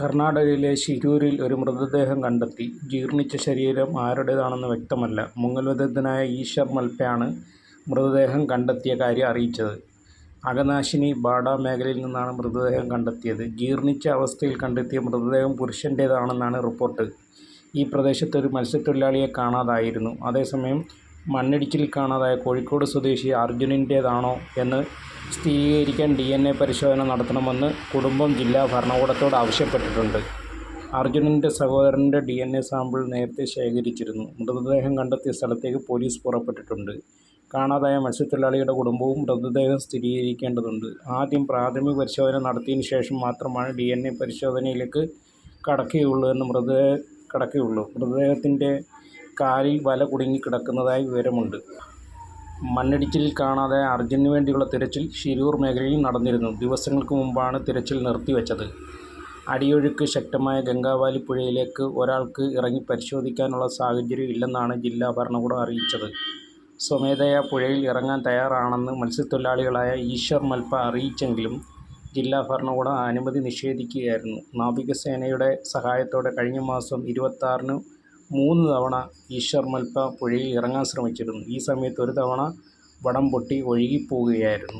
കർണാടകയിലെ ശിരൂരിൽ ഒരു മൃതദേഹം കണ്ടെത്തി. ജീർണിച്ച ശരീരം ആരുടേതാണെന്ന് വ്യക്തമല്ല. മുങ്ങൽ വിദഗ്ധനായ ഈശ്വർ മൽപ്പയാണ് മൃതദേഹം കണ്ടെത്തിയ കാര്യം അറിയിച്ചത്. അകനാശിനി ബാഡ മേഖലയിൽ നിന്നാണ് മൃതദേഹം കണ്ടെത്തിയത്. ജീർണിച്ച അവസ്ഥയിൽ കണ്ടെത്തിയ മൃതദേഹം പുരുഷന്റേതാണെന്നാണ് റിപ്പോർട്ട്. ഈ പ്രദേശത്ത് ഒരു മത്സ്യത്തൊഴിലാളിയെ കാണാതായിരുന്നു. അതേസമയം മണ്ണിടിച്ചിലിൽ കാണാതായ കോഴിക്കോട് സ്വദേശി അർജുനിന്റേതാണോ എന്ന് സ്ഥിരീകരിക്കാൻ ഡി എൻ എ പരിശോധന നടത്തണമെന്ന് കുടുംബം ജില്ലാ ഭരണകൂടത്തോട് ആവശ്യപ്പെട്ടിട്ടുണ്ട്. അർജുനന്റെ സഹോദരന്റെ ഡി എൻ എ സാമ്പിൾ നേരത്തെ ശേഖരിച്ചിരുന്നു. മൃതദേഹം കണ്ടെത്തിയ സ്ഥലത്തേക്ക് പോലീസ് പുറപ്പെട്ടിട്ടുണ്ട്. കാണാതായ മത്സ്യത്തൊഴിലാളിയുടെ കുടുംബവും മൃതദേഹം സ്ഥിരീകരിക്കേണ്ടതുണ്ട്. ആദ്യം പ്രാഥമിക പരിശോധന നടത്തിയതിന് ശേഷം മാത്രമാണ് ഡി എൻ എ പരിശോധനയിലേക്ക് കടക്കുകയുള്ളൂ. മൃതദേഹത്തിന്റെ കാലിൽ വല കുടുങ്ങി കിടക്കുന്നതായി വിവരമുണ്ട്. മണ്ണിടിച്ചിലിൽ കാണാതായ അർജുനു വേണ്ടിയുള്ള തിരച്ചിൽ ശിരൂർ മേഖലയിൽ നടന്നിരുന്നു. ദിവസങ്ങൾക്ക് മുമ്പാണ് തിരച്ചിൽ നിർത്തിവെച്ചത് അടിയൊഴുക്ക് ശക്തമായ ഗംഗാവാലി പുഴയിലേക്ക് ഒരാൾക്ക് ഇറങ്ങി പരിശോധിക്കാനുള്ള സാഹചര്യം ഇല്ലെന്നാണ് ജില്ലാ ഭരണകൂടം അറിയിച്ചത്. സ്വമേധയാ പുഴയിൽ ഇറങ്ങാൻ തയ്യാറാണെന്ന് മത്സ്യത്തൊഴിലാളികളായ ഈശ്വർ മൽപ്പ അറിയിച്ചെങ്കിലും ജില്ലാ ഭരണകൂടം അനുമതി നിഷേധിക്കുകയായിരുന്നു. നാവികസേനയുടെ സഹായത്തോടെ കഴിഞ്ഞ മാസം ഇരുപത്താറിന് മൂന്ന് തവണ ഈശ്വർ മൽപ്പ പുഴയിൽ ഇറങ്ങാൻ ശ്രമിച്ചിരുന്നു. ഈ സമയത്ത് ഒരു തവണ വടം പൊട്ടി ഒഴുകിപ്പോകുകയായിരുന്നു.